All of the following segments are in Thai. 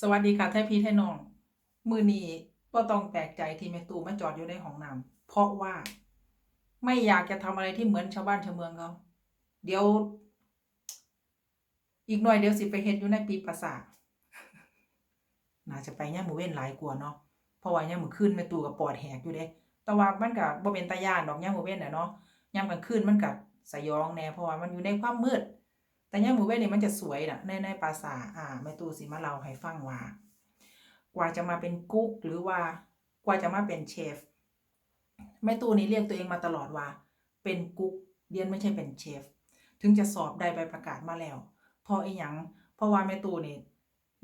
สวัสดีค่ะแท้พี่แท้น้อง มือนีก็ต้องแปลกใจที่แม่ตู่มาจอดอยู่ในห้องน้ำเพราะว่าไม่อยากจะทำอะไรที่เหมือนชาวบ้านชาวเมืองเขาเดี๋ยว อีกหน่อยเดี๋ยวสิไปเฮ็ดอยู่ในปีปราสาทน่าจะไปย่ามมือเว้นหลายกว่าเนาะเพราะว่าย่ามมือขึ้นแม่ตู่กับปอดแหกอยู่เด้แต่ว่ามันก็บ่เป็นตาย่านดอกย่ามมือเว้นน่ะเนาะย่ามกลางคืนมันก็สยองแน่เพราะว่ามันอยู่ในความมืด แต่ย่ามมือเว้นนี่มันจะสวยนะในในปราสาอ่าแม่ตู่สิมาเล่าให้ฟังว่า กว่าจะมาเป็นกุ๊กหรือว่ากว่าจะมาเป็นเชฟแม่ตู่นี่เรียกตัวเองมาตลอดว่า เป็นกุ๊กเรียนไม่ใช่เป็นเชฟ ถึงจะสอบได้ใบประกาศมาแล้วพราะไอ้หยังเพราะว่าแม่ตู่นี่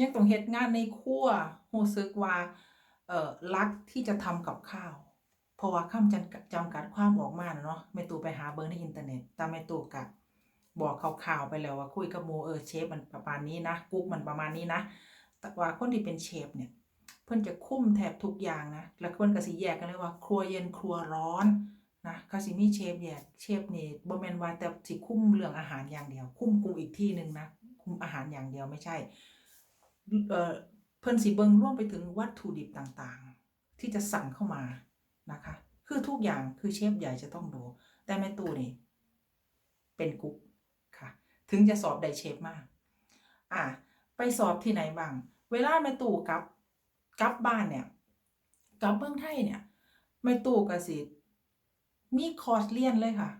ยังต้องเฮ็ดงานในครัวรู้สึกว่าเอ่อรักที่จะทำกับข้าว เพราะว่าคำจำกัดจำกัดความออกมาเนาะแม่ตู่ไปหาเบิ่งในอินเทอร์เน็ตแต่แม่ตู่ก็ บอกคร่าวๆไปแล้วว่าคุยกับหมู่เออเชฟมันประมาณนี้นะกุ๊กมันประมาณนี้นะแต่ว่าคนที่เป็นเชฟเนี่ยเพิ่นจะคุ้มแทบทุกอย่างนะแล้วเพิ่นก็สิแยกกันเลยว่าครัวเย็นครัวร้อนนะเขาสิมีเชฟแยกเชฟนี่บ่แม่นว่าแต่สิคุ้มเรื่องอาหารอย่างเดียว คุ้มกุมอีกที่หนึงนะคุมอาหารอย่างเดียวไม่ใช่เอ่อเพิ่นสิเบิงร่วมไปถึงวัตถุดิบต่างๆ ที่จะสั่งเข้ามานะคะ คือทุกอย่างคือเชฟใหญ่จะต้องดู แต่แม่ตูนี่ เป็นกุ๊ก ถึงจะสอบได้เชฟมากอะไปสอบที่ไหนบ้าง เวลาแม่ตู่กลับกลับบ้านเนี่ยกลับเมืองไทยเนี่ยแม่ตู่ก็สิมีคอร์สเรียนเลยค่ะ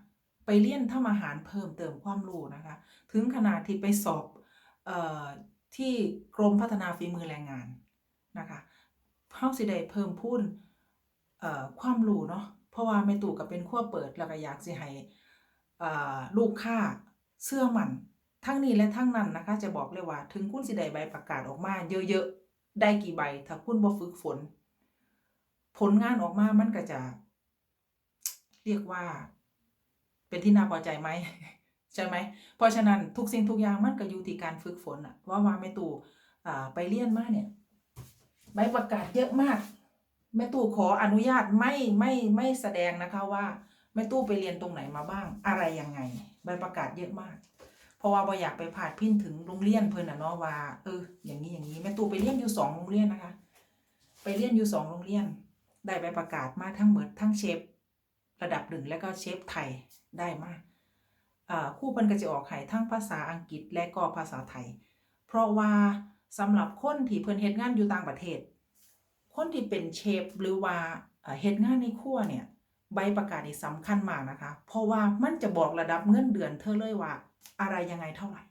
ไปเรียนทำอาหารเพิ่มเติมความรู้นะคะ ถึงขนาดที่ไปสอบเอ่อที่กรมพัฒนาฝีมือแรงงานนะคะเฮาสิได้เพิ่มพูนเอ่อความรู้เนาะเพราะว่าแม่ตู่ก็เป็นขั้วเปิดแล้วก็อยากสิให้เอ่อลูกค้า เชื่อมันทั้งนี้และทั้งนั้นนะคะ จะบอกเลยว่า ถึงคุณสิได้ใบประกาศออกมาเยอะๆ ได้กี่ใบ ถ้าคุณบ่ฝึกฝน ผลงานออกมามันก็จะ เรียกว่า เป็นที่น่าพอใจไหมใช่ไหม เพราะฉะนั้นทุกสิ่งทุกอย่างมันก็อยู่ที่การฝึกฝนอะว่าว่าแม่ตู่อ่าไปเรียนมาเนี่ย ใบประกาศเยอะมากแม่ตู่ขออนุญาตไม่ไม่ไม่แสดงนะคะว่า แม่ตู่ไปเรียนตรงไหนมาบ้าง อะไรยังไง ใบประกาศเยอะมาก เพราะว่าบ่อยากไปพาดพิงถึงโรงเรียนเพิ่นน่ะเนาะว่าเอออย่างนี้อย่างนี้แม่ตู่ไปเรียนอยู่สองโรงเรียนนะคะ ไปเรียนอยู่สองโรงเรียน ได้ใบประกาศมาทั้งหมดทั้งเชฟระดับหนึ่งและก็เชฟไทยได้มาคู่เพิ่นก็จะออกให้ทั้งภาษาอังกฤษและก็ภาษาไทย เพราะว่าสำหรับคนที่เพิ่นเฮ็ดงานอยู่ต่างประเทศ คนที่เป็นเชฟหรือว่าเอ่อเฮ็ดงานในครัวเนี่ย ใบประกาศนี่สำคัญมากนะคะ เพราะว่ามันจะบอกระดับเงินเดือนเธอเลยว่าอะไรยังไงเท่าไหร่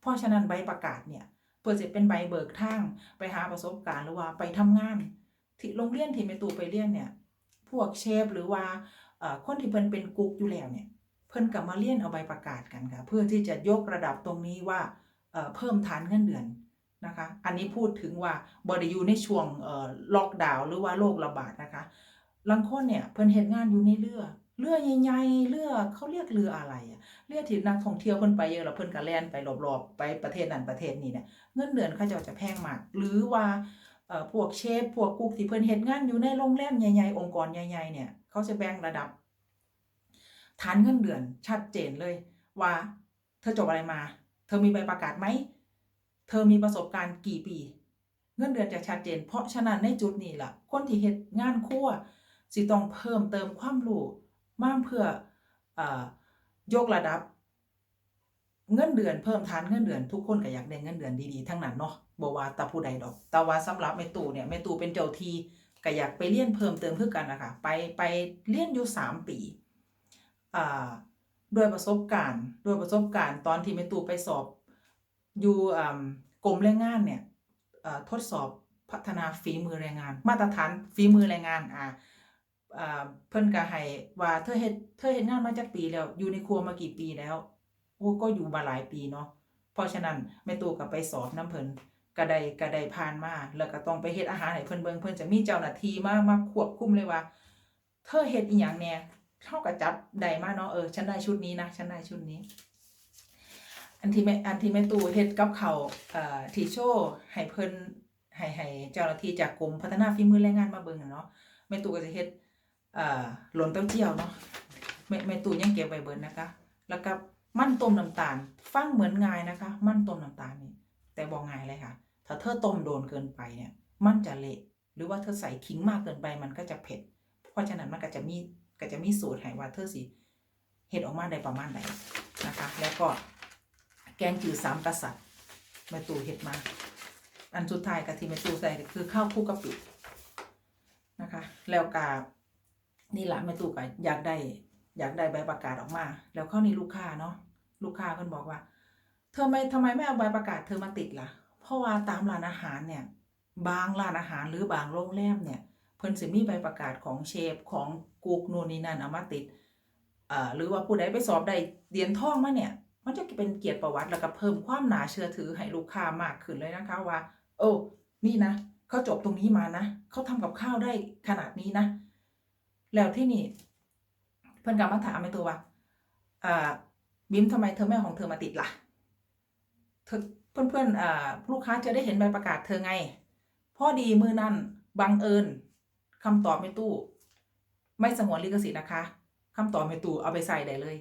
เพราะฉะนั้นใบประกาศเนี่ยเพื่อจะเป็นใบเบิกทางไปหาประสบการณ์หรือว่าไปทำงาน ที่โรงเรียนที่แม่ตู่ไปเรียนเนี่ยพวกเชฟหรือว่าคนที่เพิ่นเป็นกุ๊กอยู่แล้วเนี่ยเพิ่นก็มาเรียนเอาใบประกาศกันค่ะเพื่อที่จะยกระดับตรงนี้ว่าเพิ่มฐานเงินเดือนนะคะ อันนี้พูดถึงว่าบริยูในช่วงล็อกดาวน์หรือว่าโรคระบาดนะคะ บางคนเนี่ยเพิ่นเฮ็ดงานอยู่ในเรือ เรือใหญ่ๆเรือเขาเรียกเรืออะไรอะเรือที่นักท่องเที่ยวเพิ่นไปเยอะแล้วเพิ่นก็แล่นไปรอบๆไปประเทศนั้นประเทศนี้เนี่ยเงินเดือนเขาเจ้าจะแพงมาก หรือว่าเอ่อพวกเชฟพวกกุ๊กที่เพิ่นเฮ็ดงานอยู่ในโรงแรมใหญ่ๆองค์กรใหญ่ๆเนี่ยเขาจะแบ่งระดับ ฐานเงินเดือนชัดเจนเลยว่า เธอจบอะไรมา เธอมีใบประกาศไหมเธอมีประสบการณ์กี่ปี เงินเดือนจะชัดเจน เพราะฉะนั้นในจุดนี้ล่ะ คนที่เฮ็ดงานครัว สิต้องเพิ่มเติมความรู้มาเพื่ออยกระดับ เงินเดือนเพิ่มฐานเงินเดือนทุกคนก็อยากได้เงินเดือนดีๆทั้งนั้นเนาะบ่ว่าตาผู้ใดดอกแต่ว่าสำหรับแม่ตู่เนี่ยแม่ตู่เป็นเจ้าทีก็อยากไปเรียนเพิ่มเติมคือกันนะคะไปไปเรียนอยู่สามปีอ่าด้วยประสบการณ์ด้วยประสบการณ์ตอนที่แม่ตู่ไปสอบอยู่กรมแรงงานเนี่ยทดสอบพัฒนาฝีมือแรงงาน มาตรฐานฝีมือแรงงานอ่า เพิ่นก็ให้ว่าเธอเฮ็ดเธอเฮ็ดงานมาจักปีแล้ว อยู่ในครัวมากี่ปีแล้วโอ้ก็อยู่มาหลายปีเนาะเพราะฉะนั้นแม่ตู่ก็ไปสอบน้ำเพิ่นก็ได้ก็ได้ผ่านมาแล้วก็ต้องไปเฮ็ดอาหารให้เพิ่นเบิ่งเพิ่นจะมีเจ้าหน้าที่มามาควบคุมเลยว่า เธอเฮ็ดอีหยังแน่เฮาก็จับได้มาเนาะเออฉันได้ชุดนี้นะฉันได้ชุดนี้ อันที่แม่อันที่แม่ตู่เฮ็ดกับเขาเอ่อทีโชให้เพิ่นให้ให้เจ้าหน้าที่จากกรมพัฒนาฝีมือแรงงานมาเบิ่งเนาะแม่ตู่ก็จะเฮ็ด อ่อหล่นเต้าเจี้ยวเนาะแม่แม่ตู่ยังเก็บไว้เบิดนะคะ แล้วก็มันต้มน้ำตาล ฟังเหมือนง่ายนะคะ มันต้มน้ำตาลนี่แต่บอกง่ายเลยค่ะ ถ้าเธอต้มโดนเกินไปเนี่ย มันจะเละ หรือว่าเธอใส่ขิงมากเกินไปมันก็จะเผ็ด เพราะฉะนั้นมันก็จะมีก็จะมีสูตรให้ว่าเธอสิเห็ดออกมาได้ประมาณไหนนะคะ แล้วก็แกงจืดสามกษัตริย์แม่ตู่เห็ดมา อันสุดท้ายกะที่แม่ตู่ใส่คือข้าวคลุกะปินะคะ แล้วกา นี่แหละแม่ตู่ก็อยากได้ อยากได้ใบประกาศออกมา แล้วเข้านี่ลูกค้าเนาะลูกค้าเพิ่นบอกว่า เธอไม่ทำไมไม่เอาใบประกาศเธอมาติดล่ะ เพราะว่าตามร้านอาหารเนี่ย บางร้านอาหารหรือบางโรงแรมเนี่ย เพิ่นสิมีใบประกาศของเชฟของกุ๊กนู่นนี่นั่นเอามาติดเอ่อหรือว่าผู้ใดไปสอบได้เหรียญทองมาเนี่ย มันจะเป็นเกียรติประวัติแล้วก็เพิ่มความน่าเชื่อถือให้ลูกค้ามากขึ้นเลยนะคะว่า โอ้นี่นะเขาจบตรงนี้มานะเขาทำกับข้าวได้ขนาดนี้นะ แล้วที่นี่ เพื่อนกลับมาถามไอ้ตัวว่าอ่าบิมทำไมเธอไม่ของเธอมาติดล่ะเธอเพื่อนเพื่อนๆอ่าลูกค้าจะได้เห็นใบประกาศเธอไงพอดีมือนั่นบังเอิญคำตอบไม่ตู้ ไม่สงวนลิขสิทธิ์นะคะคำตอบไม่ตู้เอาไปใส่ได้เลย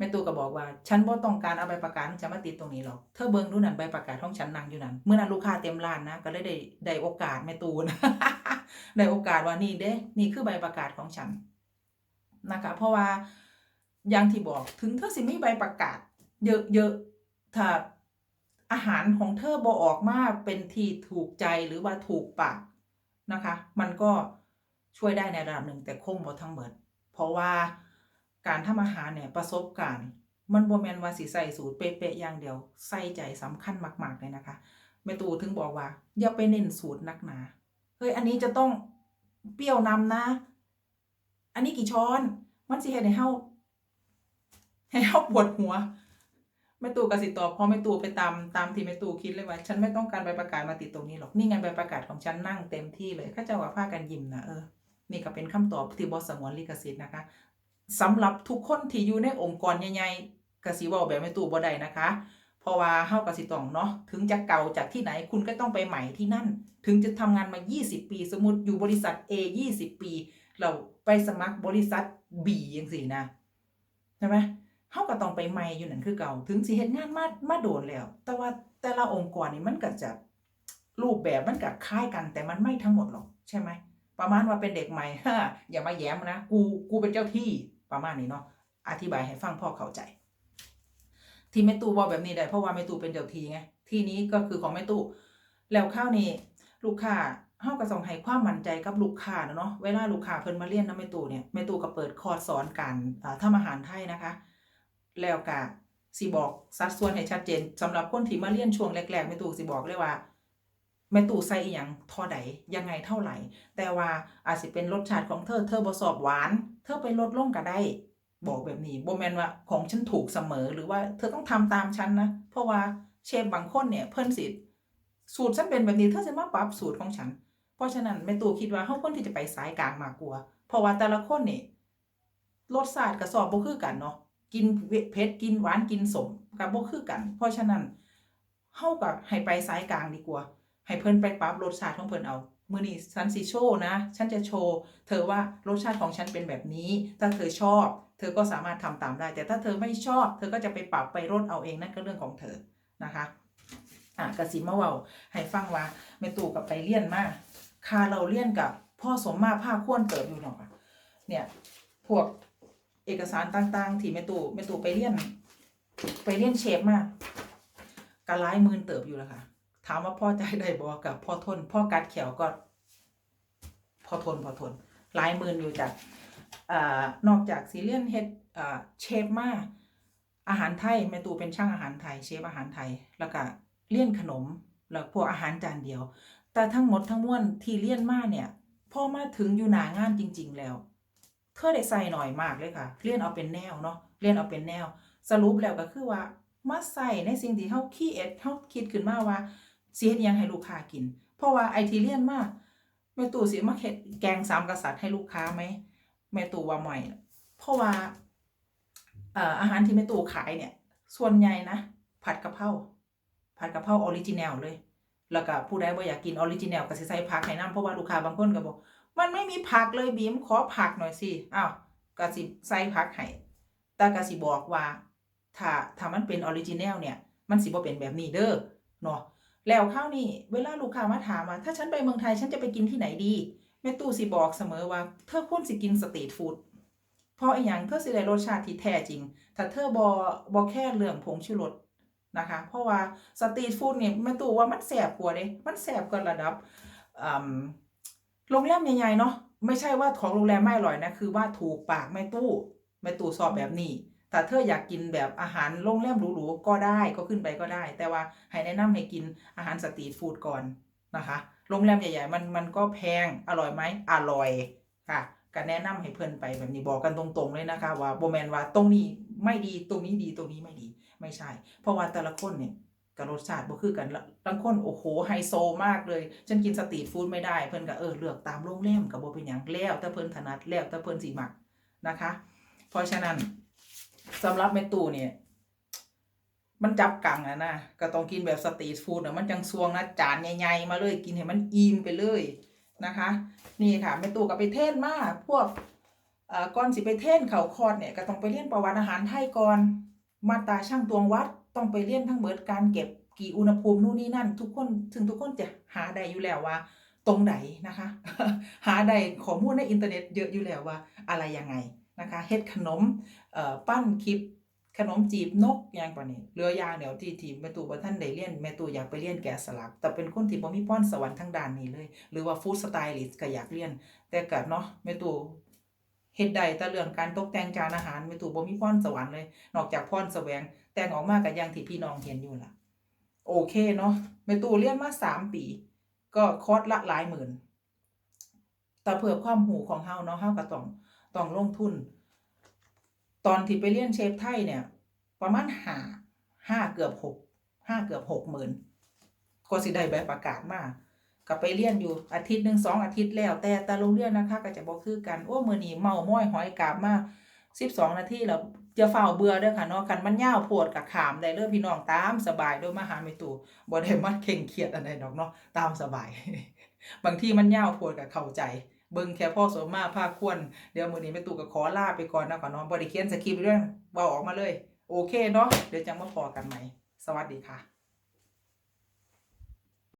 แม่ตู้ก็บอกว่า ฉันบ่ต้องการเอาใบประกาศของฉันมาติดตรงนี้หรอก เธอเบิ่งดูนั่นใบประกาศของฉันนั่งอยู่นั่น เมื่อนั้นลูกค้าเต็มร้านนะ ก็เลยได้ได้โอกาสแม่ตู้นะได้โอกาสว่านี่เด้ นี่คือใบประกาศของฉันนะคะ เพราะว่าอย่างที่บอกถึงเธอสิมีใบประกาศ เยอะๆถ้าอาหารของเธอบ่ออกมาเป็นที่ถูกใจหรือว่าถูกปากนะคะ มันก็ช่วยได้ในระดับหนึ่งแต่คงบ่ทั้งหมด เพราะว่า การทำอาหารเนี่ยประสบการณ์ มันบ่แมนว่าสิใส่สูตรเป๊ะๆอย่างเดียว ใส่ใจสำคัญมาก ๆ เลยนะคะแม่ตู่ถึงบอกว่า อย่าไปเน้นสูตรนักหนาเฮ้ยอันนี้จะต้องเปรี้ยวนำนะ อันนี้กี่ช้อน มันสิเฮ็ดให้เฮาให้เฮาปวดหัวแม่ตู่กสิตอบพอแม่ตู่ไปตามตามที่แม่ตู่คิดเลยว่า ฉันไม่ต้องการใบประกาศมาติดตรงนี้หรอกนี่ไงใบประกาศของฉันนั่งเต็มที่เลยข้าเจ้าว่าพากันยิ้มนะเออนี่ก็เป็นคำตอบที่บอสงวนลิขสิทธิ์นะคะ สำหรับทุกคนที่อยู่ในองค์กรใหญ่ๆกสิเว่าแบบแม่ตู่บ่ได้นะคะ เพราะว่าเฮากสิต้องเนาะถึงจะเก่าจากที่ไหนคุณก็ต้องไปใหม่ที่นั่น ถึงจะทำงานมา 20 ปี สมมติอยู่บริษัท A 20 ปี เราไปสมัครบริษัท B ยังสินะใช่ไหมเฮาก็ต้องไปใหม่อยู่นั่นคือเก่า ถึงสิเฮ็ดงานมามาโดนแล้ว แต่ว่าแต่ละองค์กรนี่มันก็จะรูปแบบมันก็คล้ายกันแต่มันไม่ทั้งหมดหรอกใช่ไหมประมาณว่าเป็นเด็กใหม่ฮอย่ามาแย้มนะ กูกูเป็นเจ้าที่ ประมาณนี้เนาะอธิบายให้ฟังพ่อเข้าใจ ที่แม่ตู้บอกแบบนี้ได้เพราะว่าแม่ตู้เป็นเจ้าที่ไงที่นี้ก็คือของแม่ตู้แล้วข้าวนี้ลูกค้าเฮาก็ต้องให้ความมั่นใจกับลูกค้าเนาะเวลาลูกค้าเพิ่นมาเรียนนำแม่ตู้เนี่ยแม่ตู้ก็เปิดคอร์สสอนการทำอาหารไทยนะคะ แล้วก็สิบอกสัดส่วนให้ชัดเจนสำหรับคนที่มาเรียนช่วงแรกๆแม่ตู่สิบอกเลยว่า แม่ตู่ใส่อีหยังท่าใดยังไงเท่าไหร่ แต่ว่าอาจสิเป็นรสชาติของเธอเธอบ่ชอบหวาน เธอไปลดลงก็ได้ บอกแบบนี้บ่แมนว่าของฉันถูกเสมอหรือว่าเธอต้องทำตามฉันนะ เพราะว่าเชฟบางคนเนี่ยเพิ่นสิสูตรฉันเป็นแบบนี้เธอสิมาปรับสูตรของฉัน เพราะฉะนั้นแม่ตู่คิดว่าเฮาควรที่จะไปสายกลางมากกว่าเพราะว่าแต่ละคนเนี่ยรสชาติกับสอบบ่คือกันเนาะกินเผ็ดกินหวานกินสมกับบ่คือกัน เพราะฉะนั้นเฮากับให้ไปสายกลางดีกว่า ให้เพิ่นไปปรับรสชาติของเพิ่นเอามือนี้ฉันสิโชว์นะ ฉันจะโชว์เธอว่ารสชาติของฉันเป็นแบบนี้ ถ้าเธอชอบ เธอก็สามารถทำตามได้ แต่ถ้าเธอไม่ชอบ เธอก็จะไปปรับไปลดเอาเองนั่นก็เรื่องของเธอนะคะอะกระสิมาเว้าให้ฟังว่าแม่ตู่กับไปเรียนมาคาเราเรียนกับพ่อสมมาภาควรเติบอยู่เนาะค่ะเนี่ยพวกเอกสารต่างๆ ที่แม่ตู่แม่ตู่ไปเรียน ไปเรียนเชฟมากกระหลมื่นเติบอยู่แล้วค่ะ ถามว่าพ่อใจได้บ่กับพ่อทน พ่อกัดเขียวก็พ่อทนพ่อทนหลายหมื่นอยู่จากอนอกจากสีเรียนเฮดเชฟมาอาหารไทยแม่ตู่เป็นช่างอาหารไทยเชฟอาหารไทยแล้วก็เรียนขนมแล้วพวกอาหารจานเดียว แต่ทั้งหมดทั้งมวลที่เรียนมาเนี่ยพอมาถึงอยู่หนางานจริง ๆ แล้ว เธอได้ใส่หน่อยมากเลยค่ะเรียนเอาเป็นแนวเนาะเรียนเอาเป็นแนว สรุปแล้วก็คือว่ามาใส่ในสิ่งที่เฮาคิดเอ็ดเฮาคิดขึ้นมาว่า สิเฮ็ดยังให้ลูกค้ากิน เพราะว่าไอทีเรียนมาแม่ตู่สิมาเฮ็ดแกงสามกษัตริย์ให้ลูกค้าไหมแม่ตู่ว่าไม่เพราะว่าเอ่ออาหารที่แม่ตู่ขายเนี่ย ส่วนใหญ่นะ ผัดกะเพราผัดกะเพราออริจินัลเลย แล้วก็ผู้ใดบ่อยากกินออริจินัลก็สิใส่ผักให้นํเพราะว่าลูกค้าบางคนก็บอกมันไม่มีผักเลยบีมขอผักหน่อยสิอ้าวกสิใส่ผักให้แต่กสิบอกว่าถ้าถ้ามันเป็นออริจินัลเนี่ย มันสิบ่เป็นแบบนี้เด้อเนาะ แล้วข้าวนี่เวลาลูกค้ามาถามว่าถ้าฉันไปเมืองไทยฉันจะไปกินที่ไหนดีแม่ตู้สิบอกเสมอว่าเธอควรสิกินสตรีทฟู้ดเพราะอีหยังเธอสิได้รสชาติที่แท้จริง ถ้าเธอบ่บ่แค่เรื่องผงชูรสนะคะ เพราะว่าสตรีทฟู้ดเนี่ยแม่ตู้ว่ามันแสบกว่าเด้มันแสบกว่าระดับโรงแรมใหญ่ๆเนาะไม่ใช่ว่าของโรงแรมไม่อร่อยนะคือว่าถูกปากแม่ตู้แม่ตู้สอบแบบนี้ ถ้าเธออยากกินแบบอาหารโรงแรมหรูๆก็ได้ก็ขึ้นไปก็ได้ แต่ว่าให้แนะนำให้กินอาหารสตรีทฟู้ดก่อนนะคะโรงแรมใหญ่ๆมันมันก็แพงอร่อยไหมอร่อยค่ะก็แนะนำให้เพื่อนไปแบบนี้บอกกันตรงๆเลยนะคะ ว่าโบแมนว่าตรงนี้ไม่ดีตรงนี้ดีตรงนี้ไม่ดีไม่ใช่ เพราะว่าแต่ละคนเนี่ยกับรสชาติบ่คือกันละบางคนโอ้โหไฮโซมากเลย ฉันกินสตรีทฟู้ดไม่ได้ เพิ่อนก็เออเลือกตามโรงแรมกับโบเป็นหยังแล้วแต่เพิ่อนถนัดแล้วแต่เพิ่อนสิมักนะคะ เพราะฉะนั้น สำหรับแม่ตู่เนี่ย มันจับกังอะนะก็ต้องกินแบบสตรีทฟู้ดอะมันจังซวงนะจานใหญ่ๆมาเลยกินให้มันอิ่มไปเลยนะคะ นี่ค่ะแม่ตู่ก็ไปเทศมาพวกก่อนสิไปเทศเขาคอร์ดเนี่ยก็ต้องไปเรียนประวัติอาหารไทยก่อนมาตาช่างตวงวัดต้องไปเรียนทั้งเบิดการเก็บกี่อุณหภูมินู่นนี่นั่น ทุกคนถึงทุกคนจะหาได้อยู่แล้วว่า ตรงไหนนะคะ หาได้ข้อมูลในอินเทอร์เน็ตเยอะอยู่แล้วว่า อะไรยังไง นะคะเฮ็ดขนมเอ่อปั้นคลิปขนมจีบนกอย่างกว่านี้เรือยางเดี๋ยวที่ที่แม่ตู่บ่ท่านได้เรียนแม่ตู่อยากไปเรียนแกะสลัก แต่เป็นคนที่บ่มีพรสวรรค์ทางด้านนี้เลย หรือว่าฟู้ดสไตลิสต์ก็อยากเรียน แต่ก็เนาะแม่ตู่เฮ็ดได้แต่เรื่องการตกแต่งจานอาหารแม่ตู่บ่มีพรสวรรค์เลย นอกจากพรแสวง แต่งออกมาก็อย่างที่พี่น้องเห็นอยู่ล่ะ โอเคเนาะแม่ตู่เรียนมาสามปี ก็คอร์สละหลายหมื่น แต่เพื่อความหูของเฮาเนาะเฮาก็ต้อง ต้องลงทุน ตอนที่ไปเรียนเชฟไทยเนี่ย ประมาณหาห้าเกือบหกห้าเกือบหกหมื่นก็สิได้ใบประกาศมาก็ไปเรียนอยู่อาทิตย์หนึ่งสองอาทิตย์แล้ว แต่แต่โรงเรียนนะคะ ก็จะบอกคือกัน โอ้มือนี้เมาม้อยหอยกาบมาสิบสองนาทีแล้วจะเฝ้าเบื่อเด้อค่ะเนาะกันมันยาวโพดกับขามได้เด้อพี่น้องตามสบายโดยมาหาไม่ตู่บ่ได้มัดเข่งเครียดอะไรดอกเนาะตามสบาย บางที่มันยาวโพดกับเข้าใจ เบิ่งแค่พ่อสมมาภาคควรเดี๋ยวมื้อนี้แม่ตู่ก็ขอลาไปก่อนนะขอนเนาะบ่ได้เขียนสคริปต์เรื่องเว้าออกมาเลย โอเคเนาะเดี๋ยวจังมาพอกันใหม่สวัสดีค่ะ